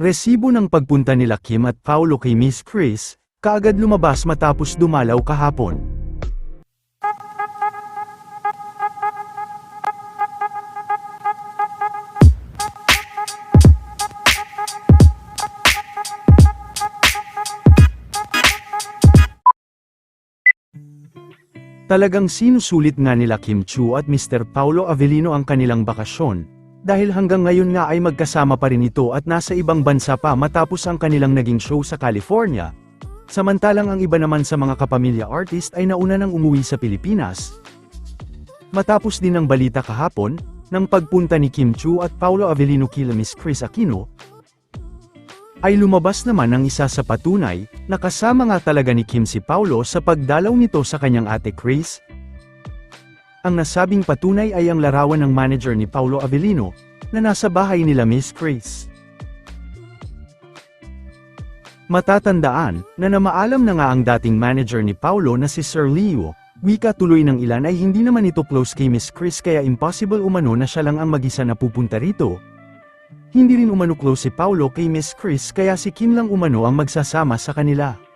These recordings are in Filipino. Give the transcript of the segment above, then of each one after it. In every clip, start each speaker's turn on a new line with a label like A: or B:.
A: Resibo ng pagpunta nila Kim at Paulo kay Miss Chris, kaagad lumabas matapos dumalaw kahapon. Talagang sinusulit nga nila Kim Chu at Mr. Paulo Avellino ang kanilang bakasyon, dahil hanggang ngayon nga ay magkasama pa rin ito at nasa ibang bansa pa matapos ang kanilang naging show sa California. Samantalang ang iba naman sa mga kapamilya artist ay nauna nang umuwi sa Pilipinas. Matapos din ang balita kahapon, ng pagpunta ni Kim Chu at Paulo Avellino kila Miss Chris Aquino, ay lumabas naman ang isa sa patunay, na kasama nga talaga ni Kim si Paulo sa pagdalaw nito sa kanyang ate Chris. Ang nasabing patunay ay ang larawan ng manager ni Paulo Avellino, na nasa bahay nila Miss Chris. Matatandaan, na namaalam na nga ang dating manager ni Paulo na si Sir Leo, wika tuloy ng ilan ay hindi naman ito close kay Miss Chris kaya impossible umano na siya lang ang mag-isa na pupunta rito, hindi rin umano close si Paulo kay Miss Chris kaya si Kim lang umano ang magsasama sa kanila.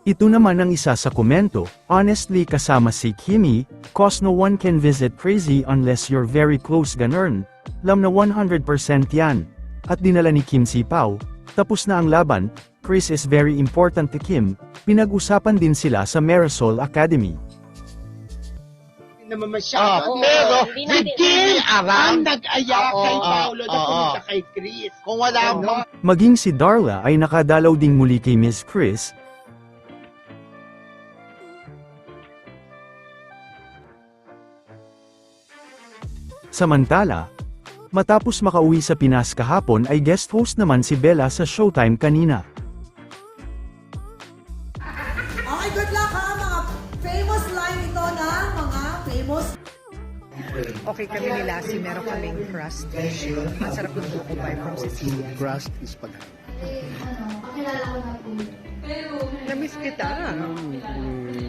A: Ito naman ang isa sa komento, honestly kasama si Kimi, cause no one can visit crazy unless you're very close ganern, lam na 100% yan. At dinala ni Kim si Pao, tapos na ang laban, Chris is very important to Kim, pinag-usapan din sila sa Marisol Academy.
B: naman masyado. Pero,
C: hindi
B: si
C: natin-
B: Kim ang
C: alam.
B: nag-aya
C: Oo,
B: kay
C: oo,
B: Paolo na
C: oo.
B: pumunta kay Chris.
C: Kung wala mo,
A: Maging si Darla ay nakadalaw ding muli kay Miss Chris. Samantala, matapos makauwi sa Pinas kahapon ay guest host naman si Bella sa Showtime kanina.
D: Okay, good luck ha, mga famous line ito na mga famous
E: Okay kami ni Lassie, meron kaming crust. Ang sarap ng buko pie from Sicilia.
F: crust is spaghetti.
E: Namiss kita. Mm.